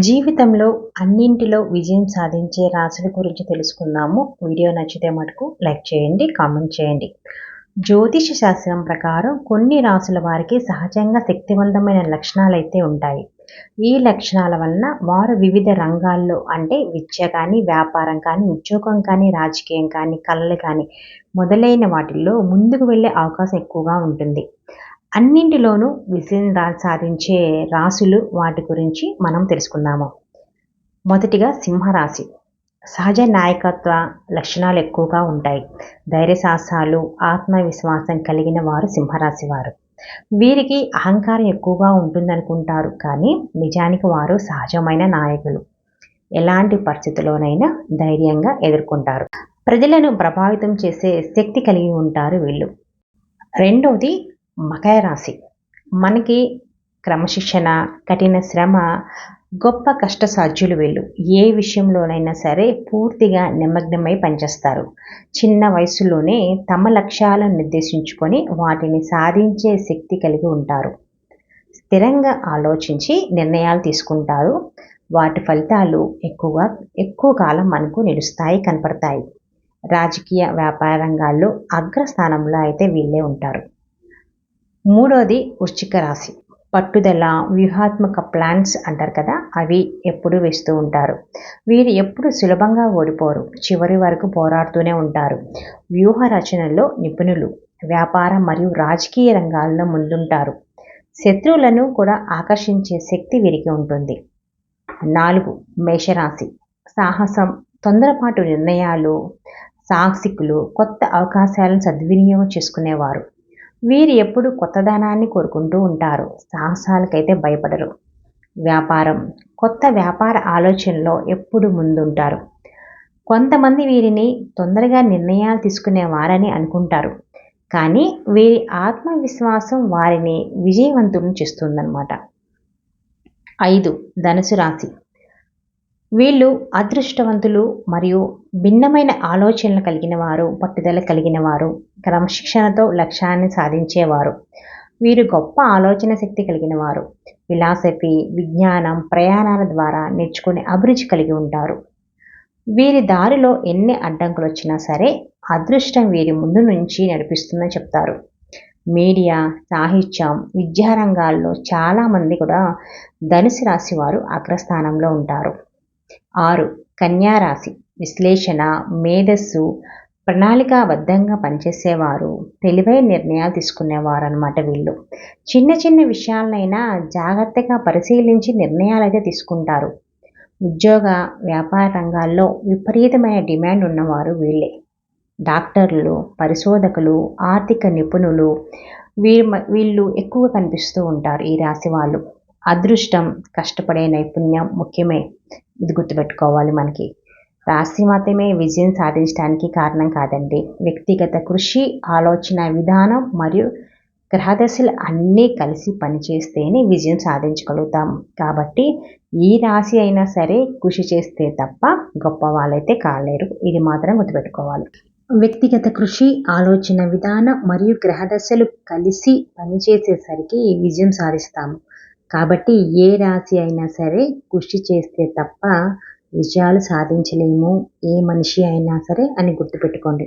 జీవితంలో అన్నింటిలో విజయం సాధించే రాశుల గురించి తెలుసుకుందాము. వీడియో నచ్చితే మటుకు లైక్ చేయండి కామెంట్ చేయండి. జ్యోతిష శాస్త్రం ప్రకారం కొన్ని రాసుల వారికి సహజంగా శక్తివంతమైన లక్షణాలు అయితే ఉంటాయి. ఈ లక్షణాల వలన వారు వివిధ రంగాల్లో అంటే విద్య కానీ వ్యాపారం కానీ ఉద్యోగం కానీ రాజకీయం కానీ కళలు కానీ మొదలైన వాటిల్లో ముందుకు వెళ్ళే అవకాశం ఎక్కువగా ఉంటుంది. అన్నింటిలోనూ విజయం సాధించే రాశులు వాటి గురించి మనం తెలుసుకుందాము. మొదటిగా సింహరాశి. సహజ నాయకత్వ లక్షణాలు ఎక్కువగా ఉంటాయి. ధైర్య సాహసాలు ఆత్మవిశ్వాసం కలిగిన వారు సింహరాశి వారు. వీరికి అహంకారం ఎక్కువగా ఉంటుందనుకుంటారు కానీ నిజానికి వారు సహజమైన నాయకులు. ఎలాంటి పరిస్థితుల్లోనైనా ధైర్యంగా ఎదుర్కొంటారు. ప్రజలను ప్రభావితం చేసే శక్తి కలిగి ఉంటారు వీళ్ళు. రెండవది మకర రాశి. మనకి క్రమశిక్షణ కఠిన శ్రమ గొప్ప కష్ట సాధ్యులు వీళ్ళు. ఏ విషయంలోనైనా సరే పూర్తిగా నిమగ్నమై పనిచేస్తారు. చిన్న వయసులోనే తమ లక్ష్యాలను నిర్దేశించుకొని వాటిని సాధించే శక్తి కలిగి ఉంటారు. స్థిరంగా ఆలోచించి నిర్ణయాలు తీసుకుంటారు. వాటి ఫలితాలు ఎక్కువగా ఎక్కువ కాలం మనకు నిలుస్తాయి కనపడతాయి. రాజకీయ వ్యాపార రంగాల్లో అగ్రస్థానంలో అయితే వీళ్ళే ఉంటారు. మూడోది వృశ్చిక రాశి. పట్టుదల వ్యూహాత్మక ప్లాన్స్ అంటారు కదా అవి ఎప్పుడు వేస్తూ ఉంటారు. వీరు ఎప్పుడు సులభంగా ఓడిపోరు. చివరి వరకు పోరాడుతూనే ఉంటారు. వ్యూహ రచనల్లో నిపుణులు వ్యాపార మరియు రాజకీయ రంగాల్లో ముందుంటారు. శత్రువులను కూడా ఆకర్షించే శక్తి వీరికి ఉంటుంది. నాలుగు మేషరాశి. సాహసం తొందరపాటు నిర్ణయాలు సాహసికులు కొత్త అవకాశాలను సద్వినియోగం చేసుకునేవారు. వీరు ఎప్పుడు కొత్తదనాన్ని కోరుకుంటూ ఉంటారు. సాహసాలకైతే భయపడరు. వ్యాపారం కొత్త వ్యాపార ఆలోచనలో ఎప్పుడు ముందుంటారు. కొంతమంది వీరిని తొందరగా నిర్ణయాలు తీసుకునేవారని అనుకుంటారు. కానీ వీరి ఆత్మవిశ్వాసం వారిని విజయవంతులను చేస్తుందన్నమాట. ఐదు. ధనుసు రాశి. వీళ్ళు అదృష్టవంతులు మరియు భిన్నమైన ఆలోచనలు కలిగిన వారు పట్టుదల కలిగిన వారు క్రమశిక్షణతో లక్ష్యాన్ని సాధించేవారు. వీరు గొప్ప ఆలోచన శక్తి కలిగిన వారు. ఫిలాసఫీ విజ్ఞానం ప్రయాణాల ద్వారా నేర్చుకునే అభిరుచి కలిగి ఉంటారు. వీరి దారిలో ఎన్ని అడ్డంకులు వచ్చినా సరే అదృష్టం వీరి ముందు నుంచి నడిపిస్తుందని చెప్తారు. మీడియా సాహిత్యం విద్యారంగాల్లో చాలామంది కూడా ధనుసు రాశి వారు అగ్రస్థానంలో ఉంటారు. ఆరు. కన్యారాశి. విశ్లేషణ. మేధస్సు. ప్రణాళికాబద్ధంగా పనిచేసేవారు. తెలివైన నిర్ణయాలు తీసుకునేవారు అనమాట వీళ్ళు. చిన్న చిన్న విషయాలనైనా జాగ్రత్తగా పరిశీలించి నిర్ణయాలు అయితే తీసుకుంటారు. ఉద్యోగ వ్యాపార రంగాల్లో విపరీతమైన డిమాండ్ ఉన్నవారు వీళ్ళే. డాక్టర్లు పరిశోధకులు ఆర్థిక నిపుణులు వీరు వీళ్ళు ఎక్కువ కనిపిస్తూ ఉంటారు ఈ రాశి వాళ్ళు. అదృష్టం కష్టపడే నైపుణ్యం ముఖ్యమే. ఇది గుర్తుపెట్టుకోవాలి మనకి. రాశి మాత్రమే విజయం సాధించడానికి కారణం కాదండి. వ్యక్తిగత కృషి ఆలోచన విధానం మరియు గ్రహదశలు అన్నీ కలిసి పనిచేస్తేనే విజయం సాధించగలుగుతాం. కాబట్టి ఈ రాశి అయినా సరే కృషి చేస్తే తప్ప గొప్ప వాళ్ళైతే కాలేరు. ఇది మాత్రం గుర్తుపెట్టుకోవాలి. వ్యక్తిగత కృషి ఆలోచన విధానం మరియు గ్రహదశలు కలిసి పనిచేసేసరికి విజయం సాధిస్తాము కాబట్టి ఏ రాశి అయినా సరే కృషి చేస్తే తప్ప విజయాలు సాధించలేము. ఏ మనిషి అయినా సరే అని గుర్తుపెట్టుకోండి.